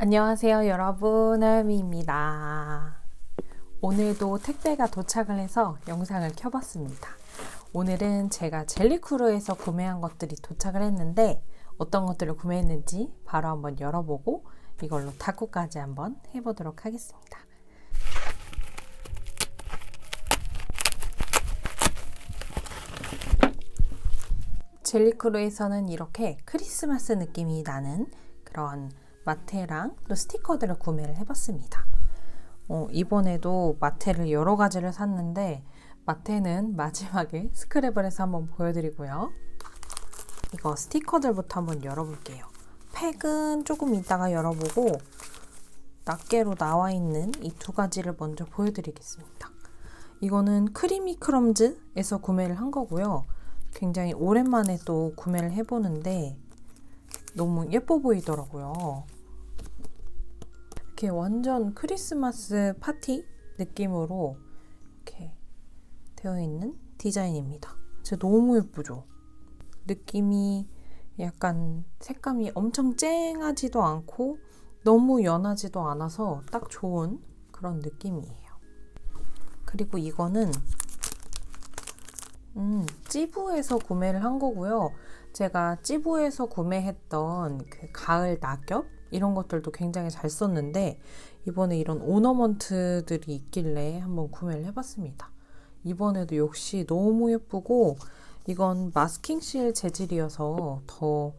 안녕하세요 여러분. 하유미입니다. 오늘도 택배가 도착을 해서 영상을 켜봤습니다. 오늘은 제가 젤리크루에서 구매한 것들이 도착을 했는데 어떤 것들을 구매했는지 바로 한번 열어보고 이걸로 닫고까지 한번 해보도록 하겠습니다. 젤리크루에서는 이렇게 크리스마스 느낌이 나는 그런 마테랑 또 스티커들을 구매를 해봤습니다. 어, 이번에도 마테를 여러 가지를 샀는데 마테는 마지막에 스크랩을 해서 한번 보여드리고요. 이거 스티커들부터 한번 열어볼게요. 팩은 조금 이따가 열어보고 낱개로 나와 있는 이 두 가지를 먼저 보여드리겠습니다. 이거는 크리미 크럼즈에서 구매를 한 거고요. 굉장히 오랜만에 또 구매를 해보는데 너무 예뻐 보이더라고요. 이렇게 완전 크리스마스 파티 느낌으로 이렇게 되어 있는 디자인입니다. 진짜 너무 예쁘죠? 느낌이 약간 색감이 엄청 쨍하지도 않고 너무 연하지도 않아서 딱 좋은 그런 느낌이에요. 그리고 이거는 음, 찌부에서 구매를 한 거고요. 제가 찌부에서 구매했던 그 가을 낙엽 이런 것들도 굉장히 잘 썼는데 이번에 이런 오너먼트들이 있길래 한번 구매를 해봤습니다. 이번에도 역시 너무 예쁘고 이건 마스킹 실 재질이어서 더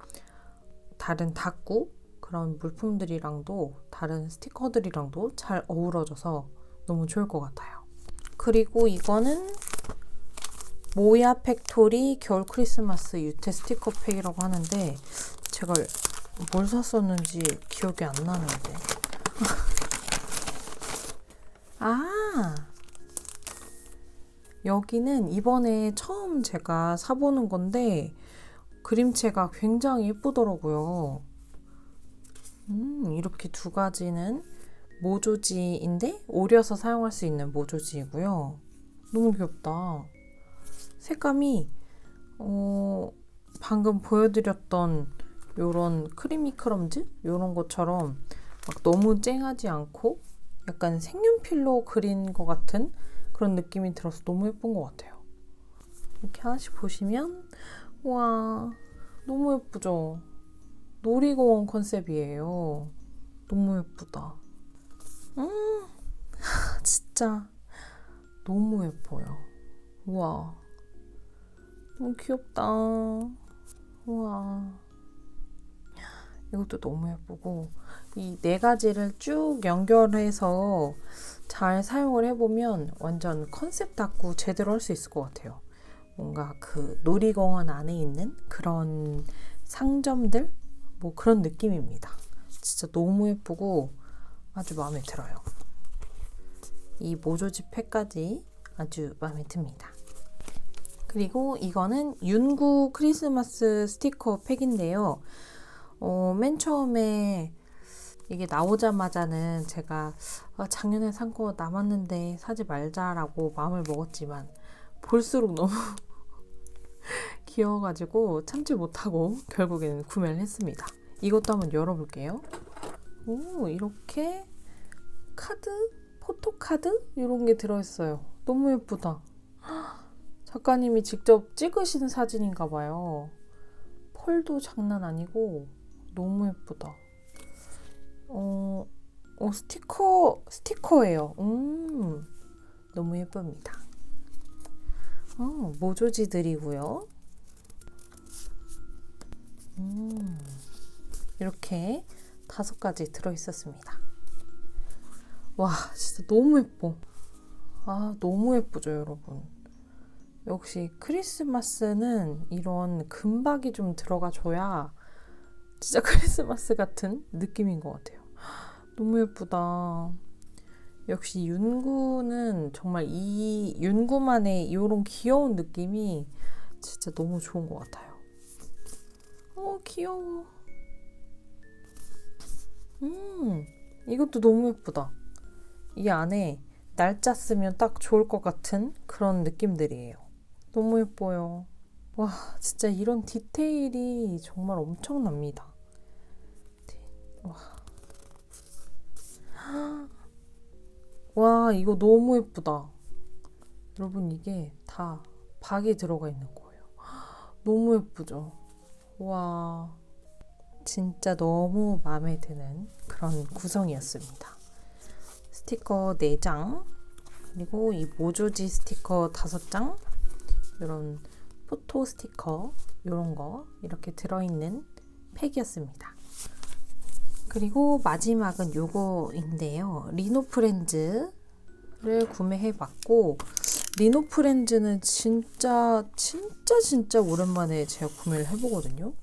다른 닦구 그런 물품들이랑도 다른 스티커들이랑도 잘 어우러져서 너무 좋을 것 같아요. 그리고 이거는 모야 팩토리 겨울 크리스마스 유태 스티커 팩이라고 하는데 제가 뭘 샀었는지 기억이 안 나는데. 아! 여기는 이번에 처음 제가 사보는 건데 그림체가 굉장히 예쁘더라고요. 음, 이렇게 두 가지는 모조지인데 오려서 사용할 수 있는 모조지이고요. 너무 귀엽다. 색감이 어, 방금 보여드렸던 요런 크리미 크럼즈 요런 것처럼 막 너무 쨍하지 않고 약간 색연필로 그린 것 같은 그런 느낌이 들어서 너무 예쁜 것 같아요. 이렇게 하나씩 보시면 와 너무 예쁘죠? 놀이공원 컨셉이에요. 너무 예쁘다. 음 진짜 너무 예뻐요. 우와 너무 귀엽다. 우와. 이것도 너무 예쁘고 이 네 가지를 쭉 연결해서 잘 사용을 해보면 완전 컨셉 닦고 제대로 할 수 있을 것 같아요. 뭔가 그 놀이공원 안에 있는 그런 상점들 뭐 그런 느낌입니다. 진짜 너무 예쁘고 아주 마음에 들어요. 이 모조지 팩까지 아주 마음에 듭니다. 그리고 이거는 윤구 크리스마스 스티커 팩인데요. 어, 맨 처음에 이게 나오자마자는 제가 아, 작년에 산 거 남았는데 사지 말자라고 마음을 먹었지만 볼수록 너무 귀여워가지고 참지 못하고 결국에는 구매를 했습니다. 이것도 한번 열어볼게요. 오, 이렇게 카드, 포토카드? 이런 게 들어있어요. 너무 예쁘다. 작가님이 직접 찍으신 사진인가 봐요. 펄도 장난 아니고 너무 예쁘다. 어, 어 스티커 스티커예요. 음, 너무 예쁩니다. 어, 모조지들이고요. 음, 이렇게 다섯 가지 들어 있었습니다. 와, 진짜 너무 예뻐. 아, 너무 예쁘죠, 여러분. 역시 크리스마스는 이런 금박이 좀 들어가 줘야 진짜 크리스마스 같은 느낌인 것 같아요. 너무 예쁘다. 역시 윤구는 정말 이 윤구만의 이런 귀여운 느낌이 진짜 너무 좋은 것 같아요. 어, 귀여워. 음, 이것도 너무 예쁘다. 이 안에 날짜 쓰면 딱 좋을 것 같은 그런 느낌들이에요. 너무 예뻐요. 와, 진짜 이런 디테일이 정말 엄청납니다. 와. 와, 이거 너무 예쁘다. 여러분, 이게 다 박이 들어가 있는 거예요. 너무 예쁘죠? 와, 진짜 너무 마음에 드는 그런 구성이었습니다. 스티커 4장, 그리고 이 모조지 스티커 5장, 이런 포토 스티커, 이런 거 이렇게 들어있는 팩이었습니다. 그리고 마지막은 요거인데요. 리노프렌즈를 구매해봤고 리노프렌즈는 진짜 진짜 진짜 오랜만에 제가 구매를 해보거든요.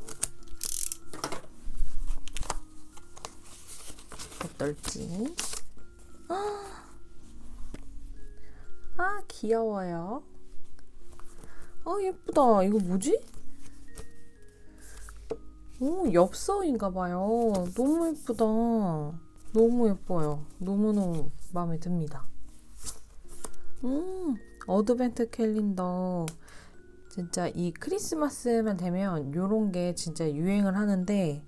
어떨지. 아 귀여워요. 아 예쁘다. 이거 뭐지? 오, 엽서인가 봐요. 너무 예쁘다. 너무 예뻐요. 너무너무 마음에 듭니다. 음, 어드벤트 캘린더. 진짜 이 크리스마스만 되면 요런 게 진짜 유행을 하는데,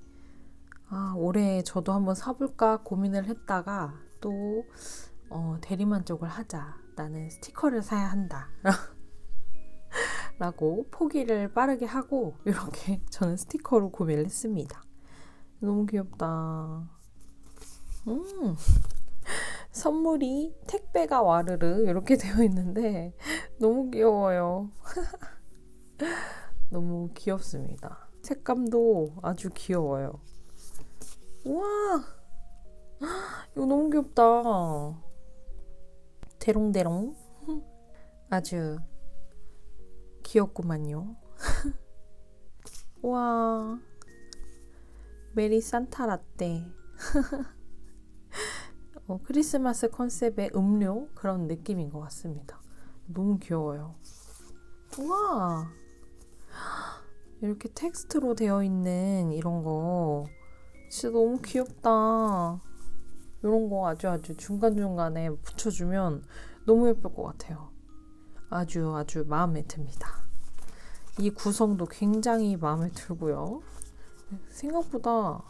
아, 올해 저도 한번 사볼까 고민을 했다가 또, 어, 대리만족을 하자. 나는 스티커를 사야 한다. 라고 포기를 빠르게 하고 이렇게 저는 스티커로 구매를 했습니다. 너무 귀엽다. 음. 선물이 택배가 와르르 이렇게 되어 있는데 너무 귀여워요. 너무 귀엽습니다. 색감도 아주 귀여워요. 우와! 이거 너무 귀엽다. 대롱대롱. 아주 귀엽구만요. 와, 메리 산타 라떼. 어, 크리스마스 컨셉의 음료 그런 느낌인 것 같습니다. 너무 귀여워요. 와, 이렇게 텍스트로 되어 있는 이런 거 진짜 너무 귀엽다. 이런 거 아주 아주 중간중간에 붙여주면 너무 예쁠 것 같아요. 아주 아주 마음에 듭니다. 이 구성도 굉장히 마음에 들고요. 생각보다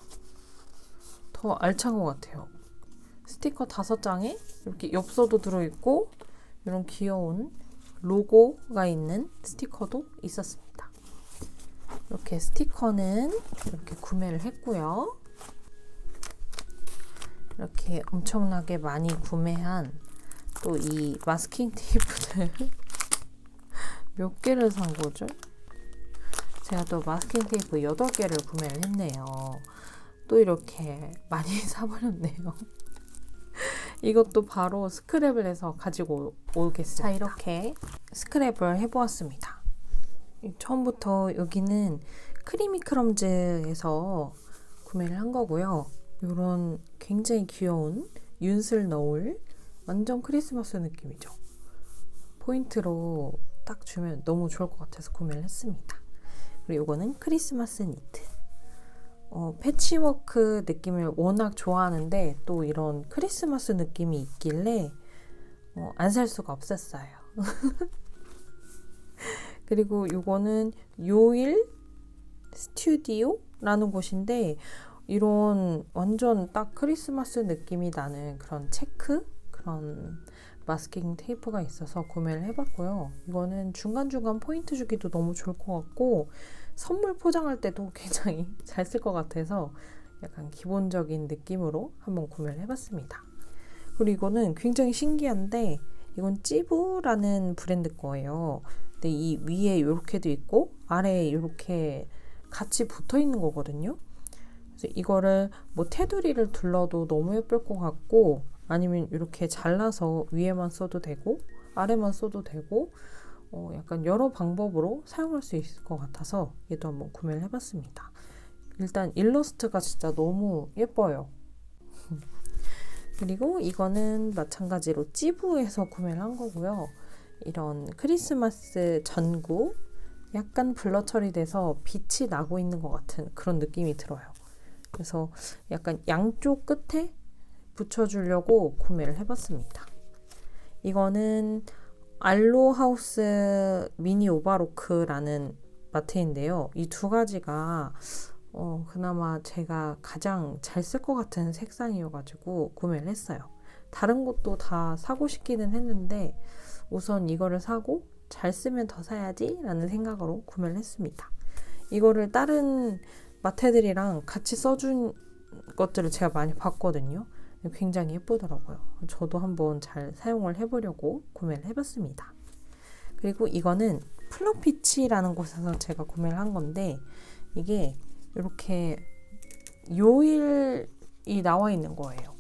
더 알찬 것 같아요. 스티커 다섯 장에 이렇게 엽서도 들어있고 이런 귀여운 로고가 있는 스티커도 있었습니다. 이렇게 스티커는 이렇게 구매를 했고요. 이렇게 엄청나게 많이 구매한 또 이 마스킹 테이프들 몇 개를 산 거죠? 제가 또 마스킹 테이프 8개를 구매를 했네요. 또 이렇게 많이 사버렸네요. 이것도 바로 스크랩을 해서 가지고 오겠습니다. 자, 이렇게 스크랩을 해보았습니다. 처음부터 여기는 크리미 크럼즈에서 구매를 한 거고요. 이런 굉장히 귀여운 윤슬 너울 완전 크리스마스 느낌이죠. 포인트로 딱 주면 너무 좋을 것 같아서 구매를 했습니다. 그리고 이거는 크리스마스 니트. 어, 패치워크 느낌을 워낙 좋아하는데 또 이런 크리스마스 느낌이 있길래 어, 안살 수가 없었어요. 그리고 이거는 요일 스튜디오라는 곳인데 이런 완전 딱 크리스마스 느낌이 나는 그런 체크 그런 마스킹 테이프가 있어서 구매를 해봤고요. 이거는 중간중간 포인트 주기도 너무 좋을 것 같고 선물 포장할 때도 굉장히 잘 쓸 것 같아서 약간 기본적인 느낌으로 한번 구매를 해봤습니다. 그리고 이거는 굉장히 신기한데 이건 찌부라는 브랜드 거예요. 근데 이 위에 이렇게도 있고 아래에 이렇게 같이 붙어 있는 거거든요. 그래서 이거를 뭐 테두리를 둘러도 너무 예쁠 것 같고 아니면 이렇게 잘라서 위에만 써도 되고 아래만 써도 되고 어, 약간 여러 방법으로 사용할 수 있을 것 같아서 얘도 한번 구매를 해봤습니다. 일단 일러스트가 진짜 너무 예뻐요. 그리고 이거는 마찬가지로 찌부에서 구매를 한 거고요. 이런 크리스마스 전구 약간 블러 처리돼서 빛이 나고 있는 것 같은 그런 느낌이 들어요. 그래서 약간 양쪽 끝에 붙여주려고 구매를 해봤습니다. 이거는 알로하우스 미니 오바로크라는 마트인데요. 이 두 가지가 어, 그나마 제가 가장 잘 쓸 것 같은 색상이어가지고 구매를 했어요. 다른 것도 다 사고 싶기는 했는데 우선 이거를 사고 잘 쓰면 더 사야지 라는 생각으로 구매를 했습니다. 이거를 다른 마테들이랑 같이 써준 것들을 제가 많이 봤거든요. 굉장히 예쁘더라고요. 저도 한번 잘 사용을 해보려고 구매를 해봤습니다. 그리고 이거는 플러피치라는 곳에서 제가 구매를 한 건데 이게 이렇게 요일이 나와 있는 거예요.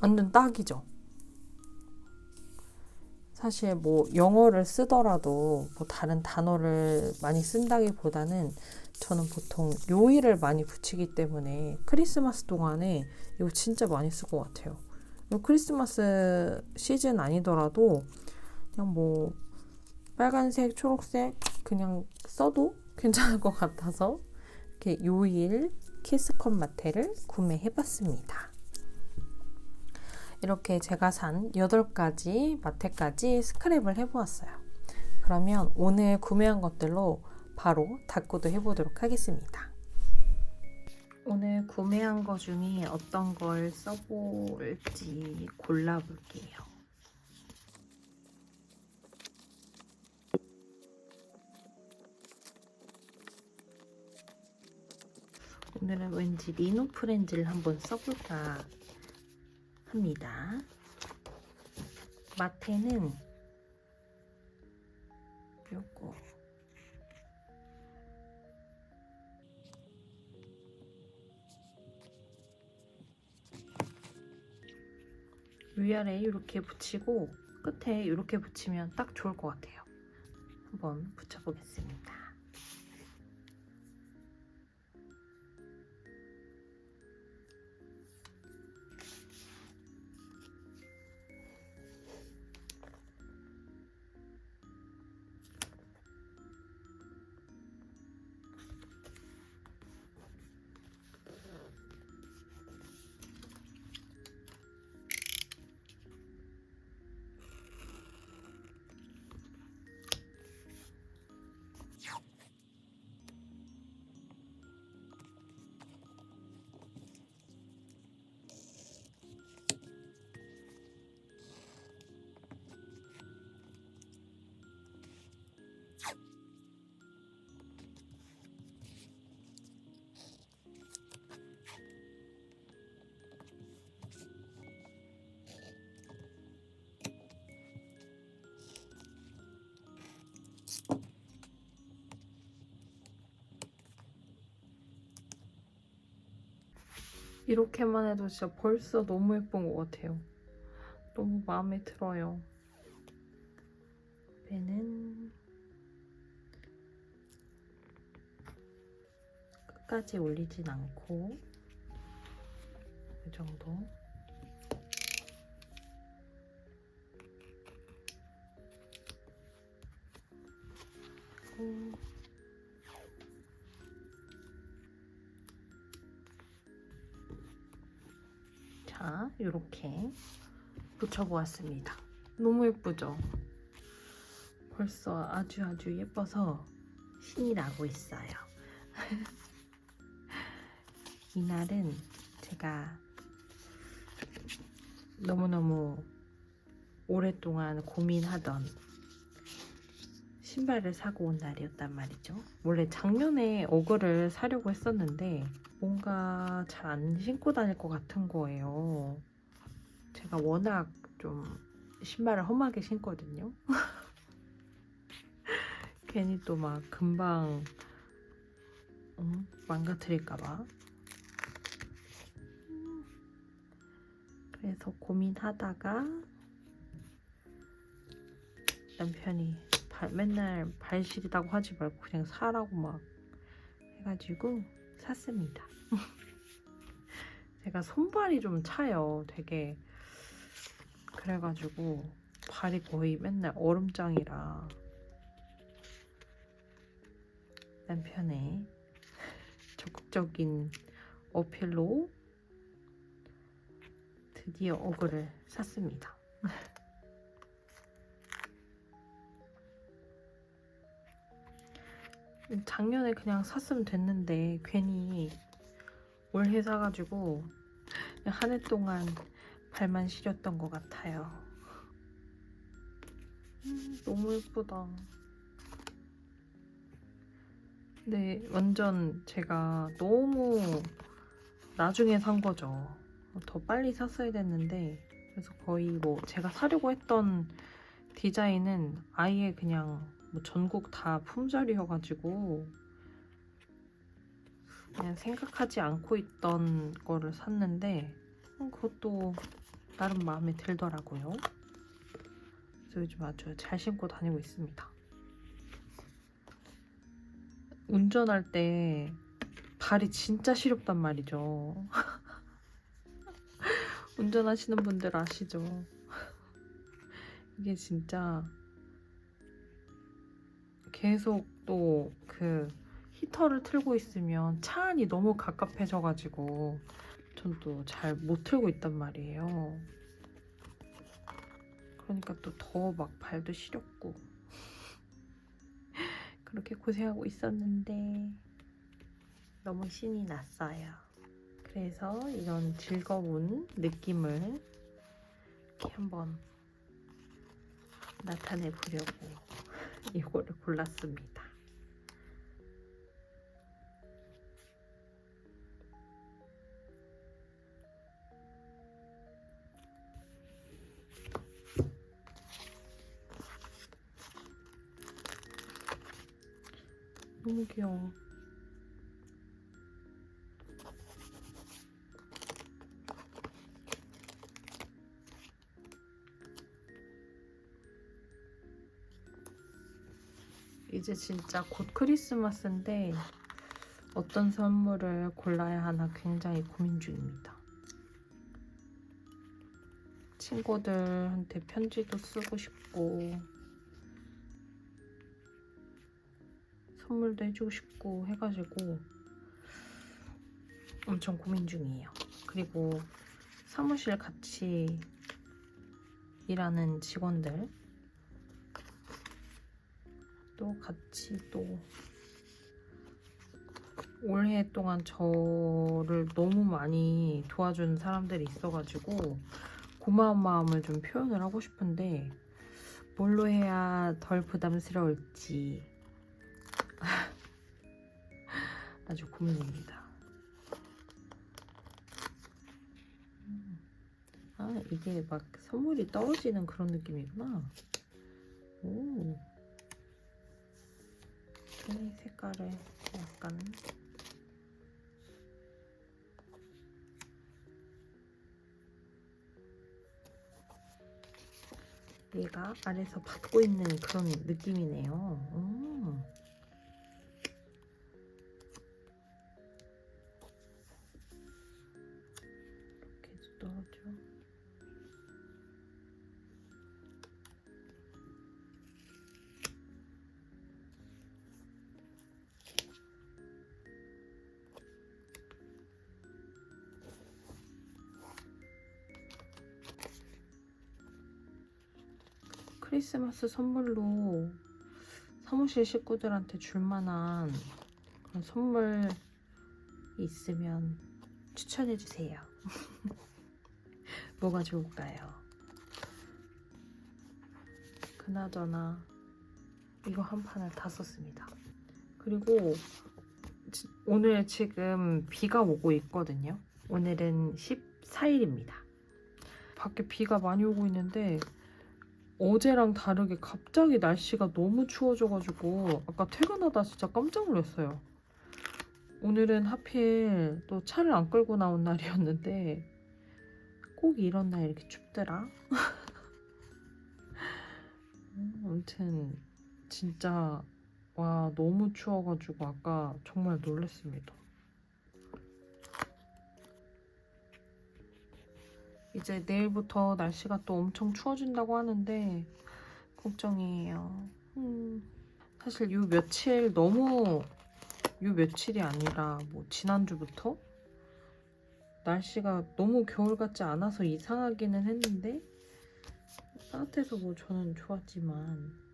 완전 딱이죠. 사실 뭐 영어를 쓰더라도 뭐 다른 단어를 많이 쓴다기보다는 저는 보통 요일을 많이 붙이기 때문에 크리스마스 동안에 이거 진짜 많이 쓸 것 같아요. 이거 크리스마스 시즌 아니더라도 그냥 뭐 빨간색, 초록색 그냥 써도 괜찮을 것 같아서 이렇게 요일 키스컷 마테를 구매해봤습니다. 이렇게 제가 산 8가지 마테까지 스크랩을 해보았어요. 그러면 오늘 구매한 것들로 바로 닦고도 해보도록 하겠습니다. 오늘 구매한 것 중에 어떤 걸 써볼지 골라볼게요. 오늘은 왠지 리노 프렌즈를 한번 써볼까 합니다. 마테는 요거 위아래 이렇게 붙이고 끝에 이렇게 붙이면 딱 좋을 것 같아요. 한번 붙여보겠습니다. 이렇게만 해도 진짜 벌써 너무 예쁜 것 같아요. 너무 마음에 들어요. 배는 끝까지 올리진 않고 이 정도. 음. 자, 이렇게 붙여보았습니다. 너무 예쁘죠? 벌써 아주 아주 예뻐서 신이 나고 있어요. 이날은 제가 너무너무 오랫동안 고민하던 신발을 사고 온 날이었단 말이죠. 원래 작년에 어그를 사려고 했었는데 뭔가 잘 안 신고 다닐 것 같은 거예요. 제가 워낙 좀 신발을 험하게 신거든요. 괜히 또 막 금방 음, 망가뜨릴까봐. 그래서 고민하다가 남편이 발, 맨날 발 시리다고 하지 말고 그냥 사라고 막 해가지고 샀습니다. 제가 손발이 좀 차요. 되게 그래가지고 발이 거의 맨날 얼음장이라 남편의 적극적인 어필로 드디어 어그를 샀습니다. 작년에 그냥 샀으면 됐는데 괜히 올해 사가지고 한 해 동안 발만 시렸던 것 같아요. 음, 너무 예쁘다. 근데 완전 제가 너무 나중에 산 거죠. 더 빨리 샀어야 됐는데 그래서 거의 뭐 제가 사려고 했던 디자인은 아예 그냥 뭐 전국 다 품절이어가지고 그냥 생각하지 않고 있던 거를 샀는데 음, 그것도 나름 마음에 들더라고요. 그래서 요즘 아주 잘 신고 다니고 있습니다. 운전할 때 발이 진짜 시렵단 말이죠. 운전하시는 분들 아시죠? 이게 진짜 계속 또 그 히터를 틀고 있으면 차 안이 너무 갑갑해져가지고 전또잘못 틀고 있단 말이에요. 그러니까 또 더 막 발도 시렵고 그렇게 고생하고 있었는데 너무 신이 났어요. 그래서 이런 즐거운 느낌을 이렇게 한번 나타내 보려고 이거를 골랐습니다. 너무 귀여워. 이제 진짜 곧 크리스마스인데 어떤 선물을 골라야 하나 굉장히 고민 중입니다. 친구들한테 편지도 쓰고 싶고 선물도 해주고 싶고 해가지고 엄청 고민 중이에요. 그리고 사무실 같이 일하는 직원들 또 같이 또 올해 동안 저를 너무 많이 도와준 사람들이 있어가지고 고마운 마음을 좀 표현을 하고 싶은데 뭘로 해야 덜 부담스러울지 아주 고민입니다. 음. 아 이게 막 선물이 떨어지는 그런 느낌이구나. 오. 이 색깔을 약간 얘가 아래서 받고 있는 그런 느낌이네요. 음. 크리스마스 선물로 사무실 식구들한테 줄 만한 그런 선물이 있으면 추천해 주세요. 뭐가 좋을까요? 그나저나 이거 한 판을 다 썼습니다. 그리고 지- 오늘 지금 비가 오고 있거든요. 오늘은 14일입니다. 밖에 비가 많이 오고 있는데 어제랑 다르게 갑자기 날씨가 너무 추워져가지고 아까 퇴근하다 진짜 깜짝 놀랐어요. 오늘은 하필 또 차를 안 끌고 나온 날이었는데 꼭 이런 날 이렇게 춥더라. 음, 아무튼 진짜 와 너무 추워가지고 아까 정말 놀랐습니다. 이제 내일부터 날씨가 또 엄청 추워진다고 하는데 걱정이에요. 음, 사실 요 며칠 너무 요 며칠이 아니라 뭐 지난주부터 날씨가 너무 겨울 같지 않아서 이상하기는 했는데 따뜻해서 뭐 저는 좋았지만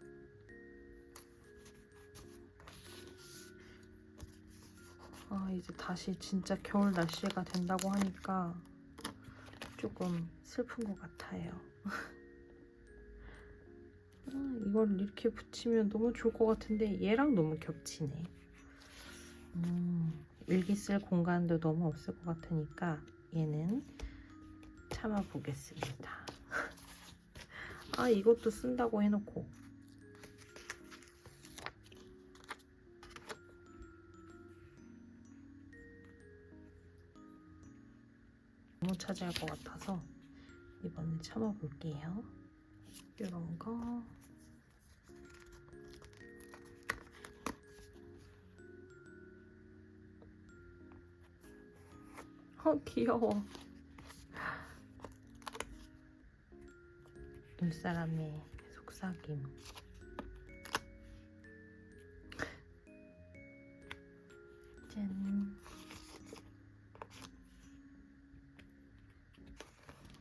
아, 이제 다시 진짜 겨울 날씨가 된다고 하니까 조금 슬픈 것 같아요. 아, 이걸 이렇게 붙이면 너무 좋을 것 같은데 얘랑 너무 겹치네. 음, 일기 쓸 공간도 너무 없을 것 같으니까 얘는 참아 보겠습니다. 아, 이것도 쓴다고 해놓고 너무 차지할 것 같아서 이번엔 참아볼게요. 이런 거. 어, 귀여워. 눈사람의 속삭임. 짠.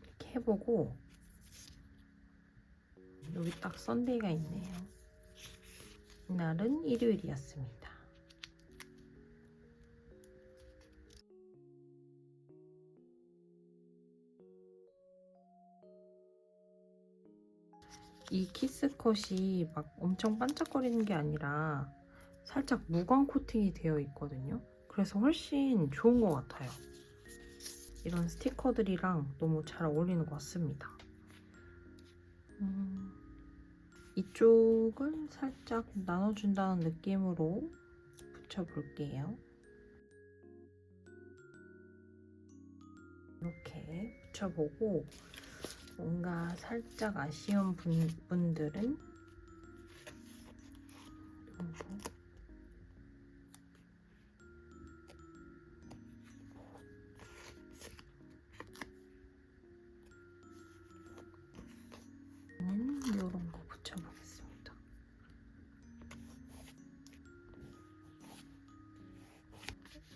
이렇게 해보고 여기 딱 썬데이가 있네요. 이날은 일요일이었습니다. 이 키스컷이 막 엄청 반짝거리는 게 아니라 살짝 무광 코팅이 되어 있거든요. 그래서 훨씬 좋은 것 같아요. 이런 스티커들이랑 너무 잘 어울리는 것 같습니다. 음, 이쪽을 살짝 나눠준다는 느낌으로 붙여볼게요. 이렇게 붙여보고 뭔가 살짝 아쉬운 분, 분들은 요거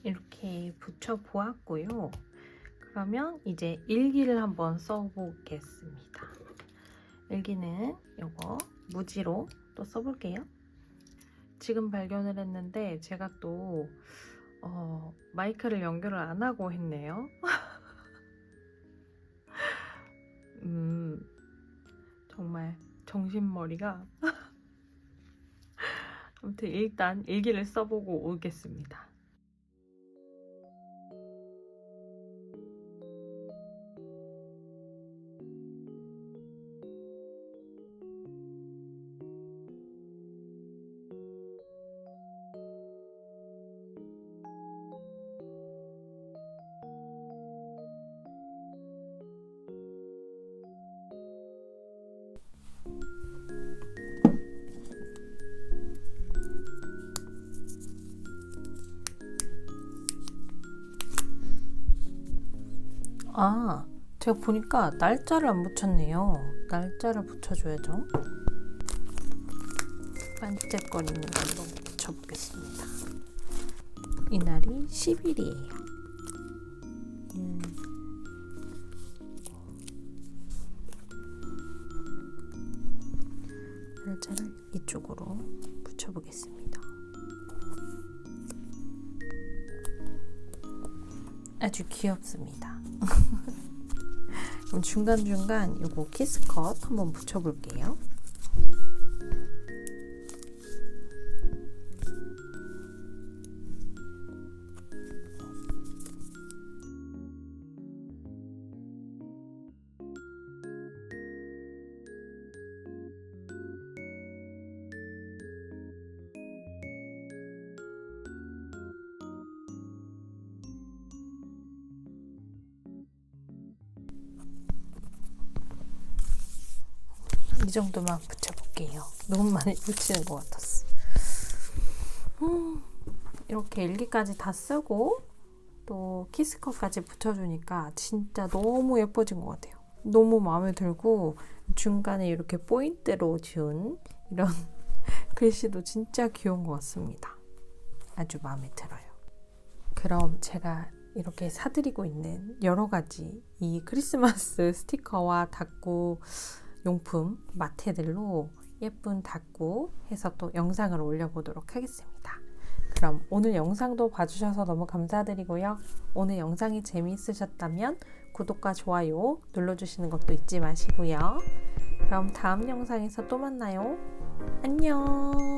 이렇게 붙여보았고요. 그러면 이제 일기를 한번 써보겠습니다. 일기는 이거 무지로 또 써볼게요. 지금 발견을 했는데 제가 또 어, 마이크를 연결을 안 하고 했네요. 음, 정말 정신머리가 아무튼 일단 일기를 써보고 오겠습니다. 아, 제가 보니까 날짜를 안 붙였네요. 날짜를 붙여줘야죠. 반짝거리는 걸로 붙여보겠습니다. 이날이 10일이에요. 아주 귀엽습니다. 그럼 중간중간 요거 키스컷 한번 붙여볼게요. 이 정도만 붙여볼게요. 너무 많이 붙이는 것 같았어. 음, 이렇게 일기까지 다 쓰고 또 키스컷까지 붙여주니까 진짜 너무 예뻐진 것 같아요. 너무 마음에 들고 중간에 이렇게 포인트로 준 이런 글씨도 진짜 귀여운 것 같습니다. 아주 마음에 들어요. 그럼 제가 이렇게 사드리고 있는 여러 가지 이 크리스마스 스티커와 닭구 용품 마테들로 예쁜 닭구 해서 또 영상을 올려보도록 하겠습니다. 그럼 오늘 영상도 봐주셔서 너무 감사드리고요. 오늘 영상이 재미있으셨다면 구독과 좋아요 눌러주시는 것도 잊지 마시고요. 그럼 다음 영상에서 또 만나요. 안녕.